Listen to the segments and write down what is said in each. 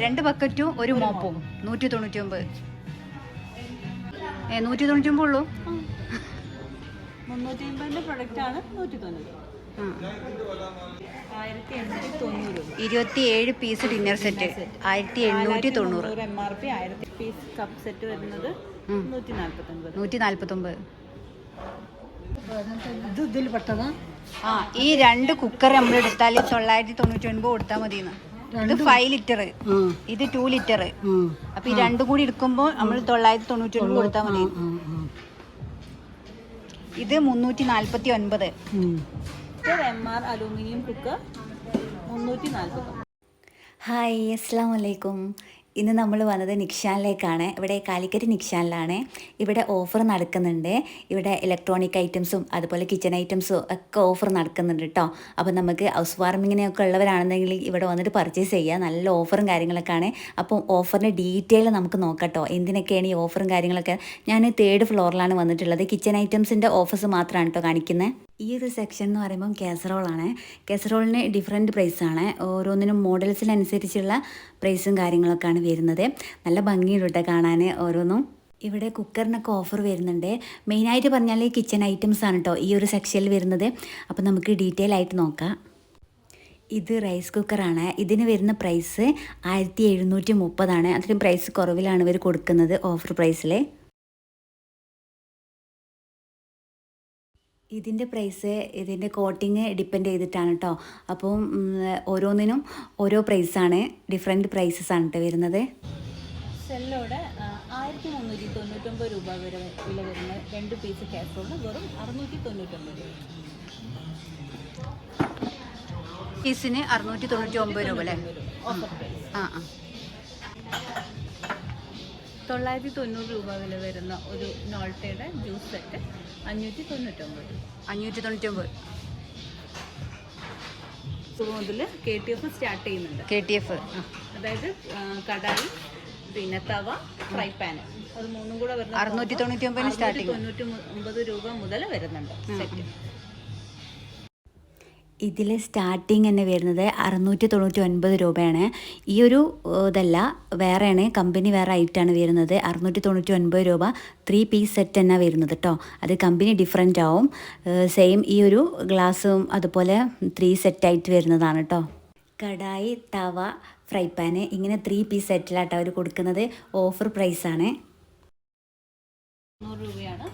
രണ്ട് ബക്കറ്റും ഒരു മോപ്പും. നൂറ്റി തൊണ്ണൂറ്റി ഒമ്പത് ഏ നൂറ്റി തൊണ്ണൂറ്റി ഒമ്പത് ഉള്ളൂ? മുന്നൂറ്റി അമ്പതിന്റെ പ്രൊഡക്റ്റാണ് നൂറ്റി തൊണ്ണൂറ് ആ. ആയിരത്തി എണ്ണൂറ്റി തൊണ്ണൂറ് രൂപ ഇരുപത്തി ഏഴ് പീസ് ഡിന്നർ സെറ്റ് ആയിരത്തി എണ്ണൂറ്റി തൊണ്ണൂറ് എം ആർ പി ആയിരത്തി പീസ് കപ്പ് സെറ്റ് വരുന്നത്. നൂറ്റി നാൽപ്പത്തൊമ്പത് ഇത് ഇതിൽ പെട്ടതാ? ആ ഈ രണ്ട് കുക്കർ നമ്മൾ എടുത്താൽ തൊള്ളായിരത്തി തൊണ്ണൂറ്റി ഒൻപത് കൊടുത്താൽ മതി ഇത് ഫൈവ് ലിറ്റർ ഇത് ടു ലിറ്റർ അപ്പൊ ഈ രണ്ടും കൂടി എടുക്കുമ്പോൾ നമ്മൾ തൊള്ളായിരത്തി തൊണ്ണൂറ്റി ഒൻപത് കൊടുത്താൽ മതി. ഇത് മുന്നൂറ്റി നാൽപ്പത്തി ഒൻപത് എം ആർ അലൂമിനിയം കുക്കർ മുന്നൂറ്റി നാൽപ്പത് ഹായ് അസ്സാം വലൈക്കും ഇന്ന് നമ്മൾ വന്നത് നിക്ഷാനിലേക്കാണ്. ഇവിടെ കാലിക്കറ്റ് നിക്ഷാനിലാണ്. ഇവിടെ ഓഫർ നടക്കുന്നുണ്ട്. ഇവിടെ ഇലക്ട്രോണിക് ഐറ്റംസും അതുപോലെ കിച്ചൺ ഐറ്റംസും ഒക്കെ ഓഫർ നടക്കുന്നുണ്ട് കേട്ടോ അപ്പോൾ നമുക്ക് ഹൗസ് വാർമിങ്ങിനൊക്കെ ഉള്ളവരാണെന്നെങ്കിൽ ഇവിടെ വന്നിട്ട് പർച്ചേസ് ചെയ്യുക നല്ല ഓഫറും കാര്യങ്ങളൊക്കെ ആണ് അപ്പോൾ ഓഫറിന്റെ ഡീറ്റെയിൽ നമുക്ക് നോക്കാം എന്തിനൊക്കെയാണ് ഈ ഓഫറും കാര്യങ്ങളൊക്കെ? ഞാൻ തേർഡ് ഫ്ലോറിലാണ് വന്നിട്ടുള്ളത്. കിച്ചൺ ഐറ്റംസിന്റെ ഓഫേഴ്സ് മാത്രമാണ് കേട്ടോ കാണിക്കുന്നത് ഈ ഒരു സെക്ഷൻ എന്ന് പറയുമ്പം കാസറോളാണ് കാസറോളിന് ഡിഫറെന്റ് പ്രൈസാണ് ഓരോന്നിനും മോഡൽസിനനുസരിച്ചുള്ള പ്രൈസും കാര്യങ്ങളൊക്കെയാണ് വരുന്നത്. നല്ല ഭംഗിയുണ്ട് കേട്ടോ കാണാൻ ഓരോന്നും. ഇവിടെ കുക്കറിനൊക്കെ ഓഫർ വരുന്നുണ്ട്. മെയിനായിട്ട് പറഞ്ഞാൽ കിച്ചൺ ഐറ്റംസ് ആണ് കേട്ടോ ഈ ഒരു സെക്ഷനിൽ വരുന്നത്. അപ്പോൾ നമുക്ക് ഡീറ്റെയിൽ ആയിട്ട് നോക്കാം. ഇത് റൈസ് കുക്കറാണ് ഇതിന് വരുന്ന പ്രൈസ് ആയിരത്തി എഴുന്നൂറ്റി മുപ്പതാണ്. അത്രയും പ്രൈസ് കുറവിലാണ് ഇവർ കൊടുക്കുന്നത് ഓഫർ പ്രൈസിൽ ഇതിന്റെ പ്രൈസ് ഇതിന്റെ കോട്ടിങ് ഡിപ്പെൻഡ് ചെയ്തിട്ടാണ് കേട്ടോ അപ്പം ഓരോന്നിനും ഓരോ പ്രൈസാണ് ഡിഫറെന്റ് പ്രൈസസ് ആണ് കേട്ടോ വരുന്നത്. സെല്ലോടെ ആയിരത്തി മുന്നൂറ്റി തൊണ്ണൂറ്റൊമ്പത് രൂപ വരെ വില വരുന്ന രണ്ട് പീസ് കാസറോൾ വെറും അറുന്നൂറ്റി തൊണ്ണൂറ്റൊമ്പത് രൂപ പീസിന് അറുന്നൂറ്റി തൊണ്ണൂറ്റി ഒമ്പത് രൂപ. അല്ലേ ആ ആ. തൊള്ളായിരത്തി തൊണ്ണൂറ് രൂപ വില വരുന്ന ഒരു നോൾട്ടയുടെ ജ്യൂസ് സെറ്റ് അഞ്ഞൂറ്റി തൊണ്ണൂറ്റൊമ്പത് അഞ്ഞൂറ്റി തൊണ്ണൂറ്റൊമ്പത് മുതൽ കെ ടി എഫ് സ്റ്റാർട്ട് ചെയ്യുന്നുണ്ട്. K T F. അതായത് കടായി പിന്നെ തവ ഫ്രൈ പാൻ. അത് മൂന്നും കൂടെ വരുന്നത് അറുന്നൂറ്റി തൊണ്ണൂറ്റി ഒമ്പതിന് സ്റ്റാർട്ടിങ്. തൊണ്ണൂറ്റി ഒമ്പത് രൂപ മുതൽ വരുന്നുണ്ട് സെറ്റ്. ഇതിൽ സ്റ്റാർട്ടിങ് തന്നെ വരുന്നത് അറുന്നൂറ്റി തൊണ്ണൂറ്റി ഒൻപത് രൂപയാണ്. ഈ ഒരു ഇതല്ല വേറെയാണ് കമ്പനി വേറെ ആയിട്ടാണ് വരുന്നത്. അറുന്നൂറ്റി തൊണ്ണൂറ്റി ഒൻപത് രൂപ ത്രീ പീസ് സെറ്റ് തന്നെ വരുന്നത് കേട്ടോ അത് കമ്പനി ഡിഫറെന്റ് ആവും. സെയിം ഈ ഒരു ഗ്ലാസ്സും അതുപോലെ ത്രീ സെറ്റായിട്ട് വരുന്നതാണ് കേട്ടോ കടായി തവ ഫ്രൈ പാന് ഇങ്ങനെ ത്രീ പീസ് സെറ്റിലാട്ടോ അവർ കൊടുക്കുന്നത്. ഓഫർ പ്രൈസാണ് നൂറ് രൂപയാണ്.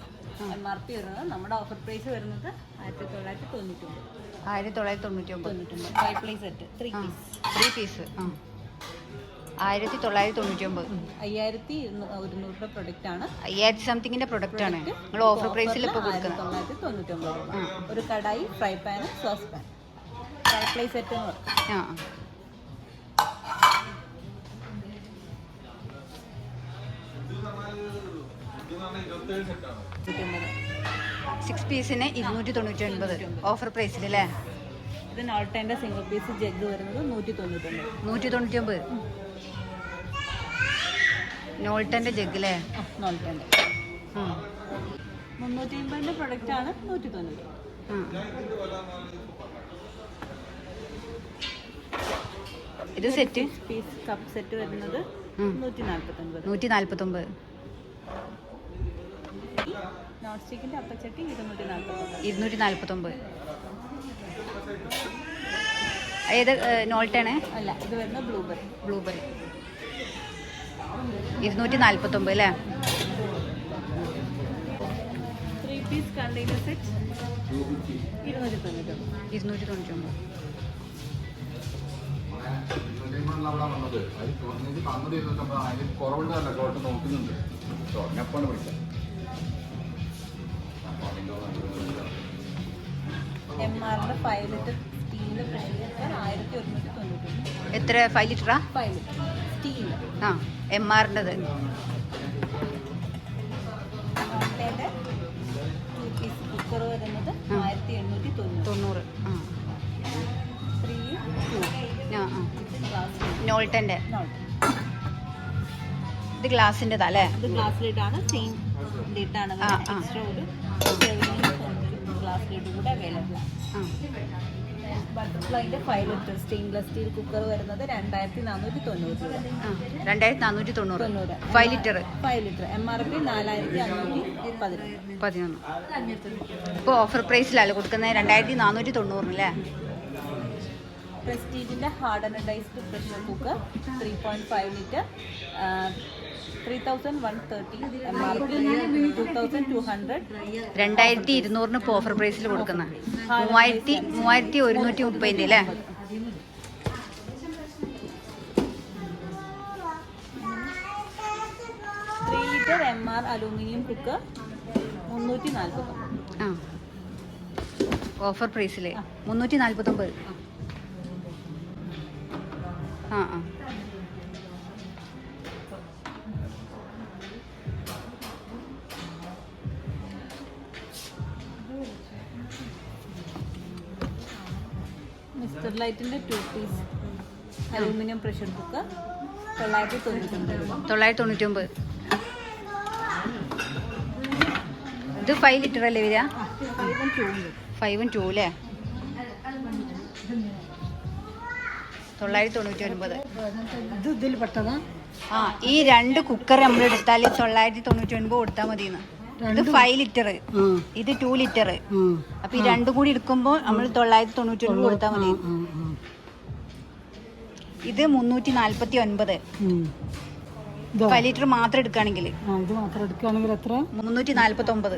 എം ആർ പി വരുന്നത്. നമ്മുടെ ഓഫർ പ്രൈസ് വരുന്നത് ആയിരത്തി തൊള്ളായിരത്തി തൊണ്ണൂറ്റി ഒമ്പത് ആയിരത്തി തൊള്ളായിരത്തി തൊണ്ണൂറ്റി ഒമ്പത് five ply set three piece three piece ആ. ആയിരത്തി തൊള്ളായിരത്തി തൊണ്ണൂറ്റി ഒമ്പത് അയ്യായിരത്തി ഒരുന്നൂറ് രൂപ പ്രൊഡക്റ്റ് ആണ്. അയ്യായിരത്തി സംതിങ്ങിന്റെ പ്രൊഡക്റ്റ് ആണ്. നിങ്ങൾ ഓഫർ പ്രൈസിൽ ഇപ്പോൾ കൊടുക്കുന്നത് തൊള്ളായിരത്തി തൊണ്ണൂറ്റി ഒമ്പത് ഒരു kadai fry pan sauce pan fry ply set ആ തൊണ്ണൂറ്റൊമ്പത് സിക്സ് പീസിന് ഇരുന്നൂറ്റി തൊണ്ണൂറ്റി ഒൻപത് ഓഫർ പ്രൈസിൽ അല്ലേ? ഇത് നോൾട്ടേന്റെ സിംഗിൾ പീസ് ജഗ് വരുന്നത് നൂറ്റി തൊണ്ണൂറ്റൊമ്പത് നൂറ്റി തൊണ്ണൂറ്റി ഒമ്പത് നോൾട്ടന്റെ ജഗ് അല്ലേ നോൾട്ടേന്റെ മുന്നൂറ്റി അമ്പതിന്റെ നൂറ്റി തൊണ്ണൂറ് ഇത് സെറ്റ് പീസ് കപ്പ് സെറ്റ് വരുന്നത്. നൂറ്റി നാൽപ്പത്തൊൻപത് നൂറ്റി നാൽപ്പത്തൊമ്പത് നോൺ സ്റ്റിക്കിന്റെ അപ്പച്ചട്ടി ഇരുന്നൂറ്റി നാൽപ്പത്തൊമ്പത് ഇരുന്നൂറ്റി നാൽപ്പത്തൊമ്പത് ഏത് നോൾട്ടാണ്? അല്ല ഇത് വരുന്ന ബ്ലൂബെറി. ബ്ലൂബെറി. ഇരുന്നൂറ്റി നാൽപ്പത്തൊമ്പത് അല്ലേ? ത്രീ പീസ് കണ്ടെയ്നർ സെറ്റ് ഇരുന്നൂറ്റി തൊണ്ണൂറ്റൊമ്പത് ഇരുന്നൂറ്റി തൊണ്ണൂറ്റി ഒമ്പത് അവിടെ വന്നത് അത് കുറവുണ്ടല്ല നോക്കുന്നുണ്ട്. ആറിന്റെ ഫൈവ് ലിറ്റർ സ്റ്റീലിന്റെ പ്രഷർ കുക്കർ ആയിരത്തി ഒരുന്നൂറ്റി തൊണ്ണൂറ്റി എത്ര? ഫൈവ് ലിറ്ററാ? Five litre. സ്റ്റീൽ ആ എം ആറിന്റെത് കുക്കർ വരുന്നത്. ആയിരത്തി എണ്ണൂറ്റി തൊണ്ണൂറ്. ത്രീ ടു നോൾട്ടന്റെ ഇത് ഗ്ലാസിന്റെതാ അല്ലേ? ഇത് ഗ്ലാസ് ലിഡാണ് സെയിം ലിഡാണ് ആ, ആ. എക്സ്ട്രാ ഒരു ഗ്ലാസ് ലിഡ് കൂടെ അവൈലബിൾ ആണ് ബട്ടർഫ്ലൈന്റെ five litre stainless steel cooker വരുന്നത് രണ്ടായിരത്തി നാനൂറ്റി തൊണ്ണൂറ് രൂപ. ആ. രണ്ടായിരത്തി നാനൂറ്റി തൊണ്ണൂറ് തൊണ്ണൂറ് five litre five litre M R P നാലായിരത്തി അഞ്ഞൂറ്റി പതിനൊന്ന്. പതിനൊന്ന്. ഇപ്പോൾ ഓഫർ പ്രൈസിലല്ലേ കൊടുക്കുന്നത് രണ്ടായിരത്തി നാനൂറ്റി തൊണ്ണൂറിനല്ലേ പ്രസ്റ്റീജിന്റെ hard anodised pressure cooker three point five litre രണ്ടായിരത്തി ഇരുന്നൂറിന് ഓഫർ പ്രൈസിൽ കൊടുക്കുന്ന മൂവായിരത്തി മൂവായിരത്തി ഒരുന്നൂറ്റി മുപ്പതിന്റെ അല്ലേ three litre M R aluminium cooker മുന്നൂറ്റി നാൽപ്പത്തൊമ്പത് ആ. ഓഫർ പ്രൈസിൽ മുന്നൂറ്റി നാൽപ്പത്തൊമ്പത് ആ ആ. ലൈറ്റിന്റെ two piece aluminium pressure cooker തൊള്ളായിരത്തി തൊണ്ണൂറ്റൊമ്പത് തൊള്ളായിരത്തി തൊണ്ണൂറ്റി ഒമ്പത് ഇത് ഫൈവ് ലിറ്റർ അല്ലേ വരിക? ഫൈവും ടു ഫൈവും ടൂ അല്ലേ? തൊള്ളായിരത്തി തൊണ്ണൂറ്റി ഒൻപത് ഇത് ഇതിൽ പെട്ടതാ? ആ ഈ രണ്ട് കുക്കർ നമ്മൾ എടുത്താൽ തൊള്ളായിരത്തി തൊണ്ണൂറ്റി ഒൻപത് കൊടുത്താൽ മതിയെന്ന്. ഇത് ഫൈവ് ലിറ്റർ ഇത് ടു ലിറ്റർ അപ്പൊ ഈ രണ്ടും കൂടി എടുക്കുമ്പോൾ നമ്മൾ തൊള്ളായിരത്തി തൊണ്ണൂറ്റി ഒൻപത് കൊടുത്താൽ മതി. ഇത് മുന്നൂറ്റി നാൽപ്പത്തി ഒൻപത്. ഫൈവ് ലിറ്റർ മാത്രം എടുക്കുകയാണെങ്കിൽ. ഇത് മാത്രം എടുക്കുകയാണെങ്കിൽ എത്ര? മുന്നൂറ്റി നാല്പത്തി ഒമ്പത്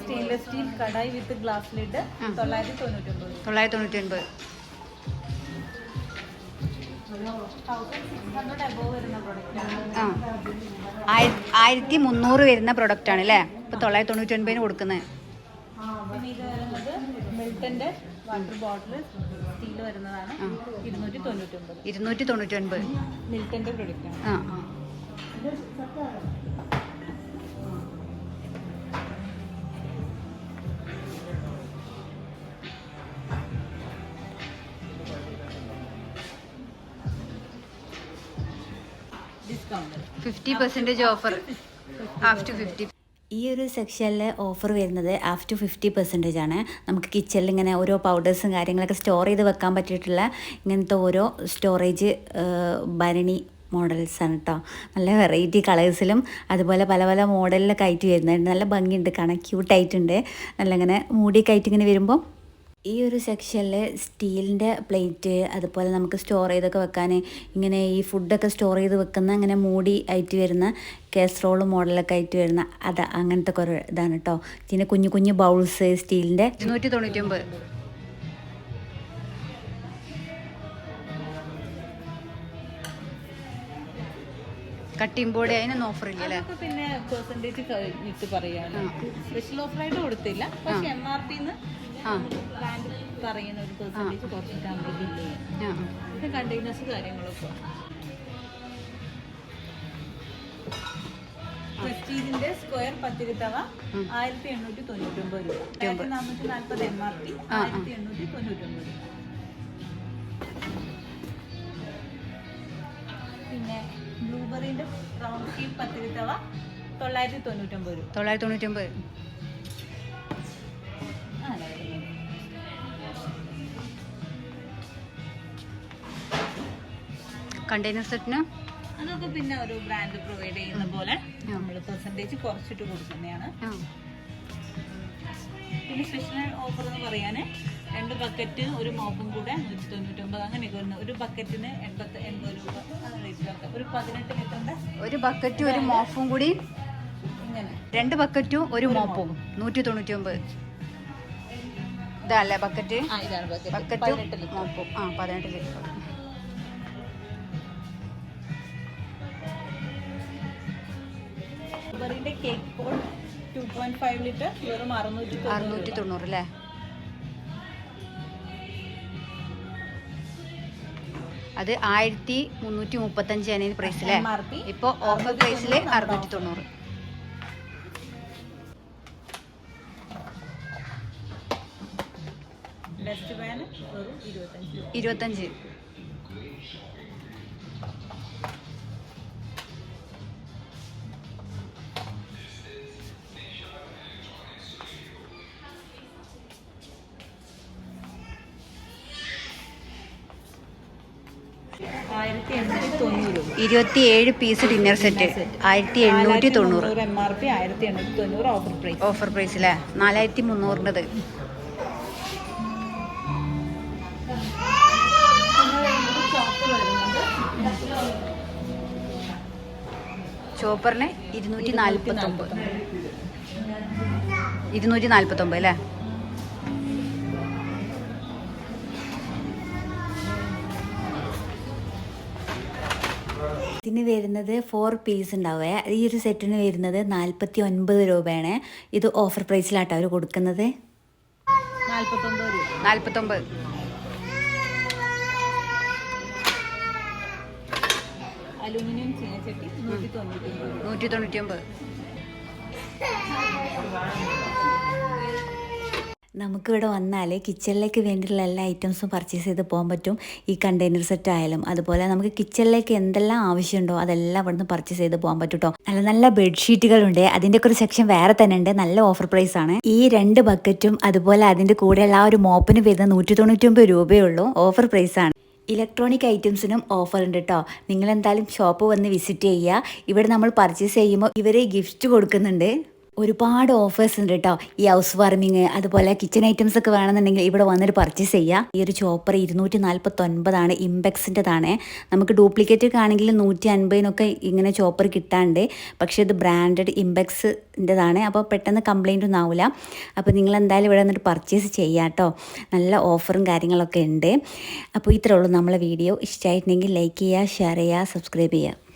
stainless steel kadai with glass lid തൊള്ളായിരത്തി തൊണ്ണൂറ്റൊമ്പത് തൊള്ളായിരത്തി തൊണ്ണൂറ്റി ഒൻപത്. ആ ആയിരത്തി മുന്നൂറ് വരുന്ന പ്രൊഡക്റ്റ് ആണ് അല്ലേ ഇപ്പൊ തൊള്ളായിരത്തി തൊണ്ണൂറ്റി ഒൻപതിന് കൊടുക്കുന്നത് വാട്ടർ ബോട്ടിൽ സ്റ്റീൽ വരുന്നതാണ് ഇരുന്നൂറ്റി തൊണ്ണൂറ്റൊമ്പത് ഇരുന്നൂറ്റി തൊണ്ണൂറ്റി ഒൻപത് മിൽട്ടന്റെ പ്രൊഡക്റ്റ് ആണ്. ആ. Fifty percentage offer after fifty ഈ ഒരു സെക്ഷനിൽ ഓഫർ വരുന്നത് ആഫ്റ്റർ ഫിഫ്റ്റി പെർസെന്റേജ് ആണ്. നമുക്ക് കിച്ചണിൽ ഇങ്ങനെ ഓരോ പൗഡേഴ്സും കാര്യങ്ങളൊക്കെ സ്റ്റോർ ചെയ്ത് വെക്കാൻ പറ്റിയിട്ടുള്ള ഇങ്ങനത്തെ ഓരോ സ്റ്റോറേജ് ഭരണി മോഡൽസ് ആണ് കേട്ടോ നല്ല വെറൈറ്റി കളേഴ്സിലും അതുപോലെ പല പല മോഡലിലൊക്കെ ആയിട്ട് വരുന്നുണ്ട്. നല്ല ഭംഗിയുണ്ട്. കാണാൻ ക്യൂട്ടായിട്ടുണ്ട് നല്ല ഇങ്ങനെ മൂടിയൊക്കെ ആയിട്ട് ഇങ്ങനെ വരുമ്പോൾ ഈ ഒരു സെക്ഷനിൽ സ്റ്റീലിന്റെ പ്ലേറ്റ് അതുപോലെ നമുക്ക് സ്റ്റോർ ചെയ്തൊക്കെ വെക്കാൻ ഇങ്ങനെ ഈ ഫുഡൊക്കെ സ്റ്റോർ ചെയ്ത് വെക്കുന്ന അങ്ങനെ മൂടി ആയിട്ട് വരുന്ന കേസറോൾ മോഡലൊക്കെ ആയിട്ട് വരുന്ന അത് അങ്ങനത്തെ കുറേ ഇതാണ് കേട്ടോ പിന്നെ കുഞ്ഞു കുഞ്ഞു ബൗൾസ് സ്റ്റീലിന്റെ. ഇരുന്നൂറ്റി തൊണ്ണൂറ്റി ഒമ്പത് കട്ടിംഗ് ബോർഡ് അതിനൊന്നും ഓഫർ ഇല്ല പിന്നെ പെർസെന്റേജ് കഴിഞ്ഞിട്ട് പറയാം. സ്പെഷ്യൽ ഓഫറായിട്ട് കൊടുത്തില്ല. പക്ഷെ എം ആർ പിന്ന് പറയുന്ന ഒരു പെർസെന്റേജ് കുറച്ചിട്ടാണ് ബില്ല് ചെയ്യുന്നത് ആ പിന്നെ കണ്ടെയ്നേഴ്സ് കാര്യങ്ങളൊക്കെ. പ്രസ്റ്റീജിന്റെ സ്ക്വയർ പത്തിരി തവ ആയിരത്തി എണ്ണൂറ്റി തൊണ്ണൂറ്റൊമ്പത് രൂപ ആയിരത്തി നാനൂറ്റി നാൽപ്പത് എം ആർ പി ആയിരത്തി എണ്ണൂറ്റി രൂപ. പിന്നെ ബ്ലൂബെറിന്റെ റൗണ്ട് ഷീപ്പ് പത്തിരിത്തവ തവ തൊള്ളായിരത്തി തൊണ്ണൂറ്റൊമ്പത് രൂപ. തൊള്ളായിരത്തി തൊണ്ണൂറ്റി ഒമ്പത് കണ്ടെയ്നർ സെറ്റിന് അതൊക്കെ പിന്നെ ഒരു ബ്രാൻഡ് പ്രൊവൈഡ് ചെയ്യുന്ന പോലെ നമ്മൾ പെർസെന്റേജ് കുറച്ചിട്ട് കൊടുക്കുന്നതാണ്. പിന്നെ സ്പെഷ്യൽ ഓഫർ എന്ന് പറയാൻ രണ്ട് ബക്കറ്റ് ഒരു മോപ്പും കൂടെ നൂറ്റി തൊണ്ണൂറ്റൊമ്പത് അങ്ങനെയൊക്കെ വരുന്നത് ഒരു ബക്കറ്റിന് എൺപത്തി എൺപത് രൂപ റേറ്റിലൊക്കെ ഒരു പതിനെട്ട് ലിറ്ററിന്റെ ഒരു ബക്കറ്റും ഒരു മോപ്പും കൂടി ഇങ്ങനെ. രണ്ട് ബക്കറ്റും ഒരു മോപ്പും. നൂറ്റി തൊണ്ണൂറ്റി ഒമ്പത് ഇതല്ലേ ബക്കറ്റ് ബക്കറ്റ് മോപ്പും. ആ പതിനെട്ട് litre ബ്ലൂബെറിന്റെ cake pot two point five litre വെറും അറുന്നൂറ്റി അറുന്നൂറ്റി തൊണ്ണൂറ് അല്ലേ? അത് ആയിരത്തി മുന്നൂറ്റി മുപ്പത്തഞ്ച് ആണ് പ്രൈസ് അല്ലേ ഇപ്പൊ ഇപ്പോൾ ഓഫർ പ്രൈസിൽ അറുന്നൂറ്റി തൊണ്ണൂറ് ഇരുപത്തഞ്ച്. ഇരുപത്തിയേഴ് പീസ് ഡിന്നർ സെറ്റ്. ആയിരത്തി എണ്ണൂറ്റി തൊണ്ണൂറ് എം ആർ പി ആയിരത്തി എണ്ണൂറ്റി തൊണ്ണൂറ് ഓഫർ പ്രൈസ്. ഓഫർ പ്രൈസ് അല്ലേ നാലായിരത്തി മുന്നൂറിന്റെത് ചോപ്പറിന് ഇരുന്നൂറ്റി നാൽപ്പത്തൊമ്പത് ഇരുന്നൂറ്റി നാൽപ്പത്തൊമ്പത് അല്ലേ ഇതിന് വരുന്നത് ഫോർ പീസ് ഉണ്ടാവേ ഈ ഒരു സെറ്റിന് വരുന്നത് നാൽപ്പത്തി ഒൻപത് രൂപയാണ്. ഇത് ഓഫർ പ്രൈസിലാട്ടോ അവർ കൊടുക്കുന്നത്? നാൽപ്പത്തൊമ്പത് രൂപ. നാൽപ്പത്തൊമ്പത് അലൂമിനിയം ചീനച്ചട്ടി നൂറ്റി തൊണ്ണൂറ്റി ഒമ്പത് നമുക്കിവിടെ വന്നാൽ കിച്ചണിലേക്ക് വേണ്ടിയിട്ടുള്ള എല്ലാ ഐറ്റംസും പർച്ചേസ് ചെയ്ത് പോകാൻ പറ്റും. ഈ കണ്ടെയ്നർ സെറ്റ് ആയാലും. അതുപോലെ നമുക്ക് കിച്ചണിലേക്ക് എന്തെല്ലാം ആവശ്യമുണ്ടോ അതെല്ലാം ഇവിടുന്ന് പർച്ചേസ് ചെയ്ത് പോകാൻ പറ്റും കേട്ടോ നല്ല നല്ല ബെഡ്ഷീറ്റുകളുണ്ട് അതിന്റെ ഒക്കെ ഒരു സെക്ഷൻ വേറെ തന്നെ ഉണ്ട്. നല്ല ഓഫർ പ്രൈസ് ആണ്. ഈ രണ്ട് ബക്കറ്റും അതുപോലെ അതിന്റെ കൂടെയുള്ള ആ ഒരു മോപ്പിന് വരുന്ന നൂറ്റി തൊണ്ണൂറ്റൊമ്പത് രൂപയേ ഉള്ളൂ ഓഫർ പ്രൈസ് ആണ്. ഇലക്ട്രോണിക് ഐറ്റംസിനും ഓഫർ ഉണ്ട് കേട്ടോ നിങ്ങൾ എന്തായാലും ഷോപ്പ് വന്ന് വിസിറ്റ് ചെയ്യുക. ഇവിടെ നമ്മൾ പർച്ചേസ് ചെയ്യുമ്പോൾ ഇവരെ ഗിഫ്റ്റ് കൊടുക്കുന്നുണ്ട്. ഒരുപാട് ഓഫേഴ്സ് ഉണ്ട് കേട്ടോ ഈ ഹൗസ് വാർമിങ് അതുപോലെ കിച്ചൺ ഐറ്റംസ് ഒക്കെ വേണമെന്നുണ്ടെങ്കിൽ ഇവിടെ വന്നിട്ട് പർച്ചേസ് ചെയ്യാം. ഈ ഒരു ചോപ്പർ ഇരുന്നൂറ്റി നാൽപ്പത്തൊൻപതാണ് ഇമ്പെക്സിന്റെതാണ് നമുക്ക് ഡ്യൂപ്ലിക്കേറ്റ് ആണെങ്കിൽ നൂറ്റി അൻപതിനൊക്കെ ഇങ്ങനെ ചോപ്പർ കിട്ടാണ്ട്. പക്ഷേ ഇത് ബ്രാൻഡഡ് ഇമ്പെക്സിന്റെതാണ് അപ്പോൾ പെട്ടെന്ന് കംപ്ലൈന്റ് ഒന്നും ആവില്ല അപ്പോൾ നിങ്ങൾ എന്തായാലും ഇവിടെ വന്നിട്ട് പർച്ചേസ് ചെയ്യാം കേട്ടോ നല്ല ഓഫറും കാര്യങ്ങളൊക്കെ ഉണ്ട്. അപ്പോൾ ഇത്രേ ഉള്ളൂ നമ്മളെ വീഡിയോ ഇഷ്ടമായിട്ടുണ്ടെങ്കിൽ ലൈക്ക് ചെയ്യുക ഷെയർ ചെയ്യുക സബ്സ്ക്രൈബ് ചെയ്യുക.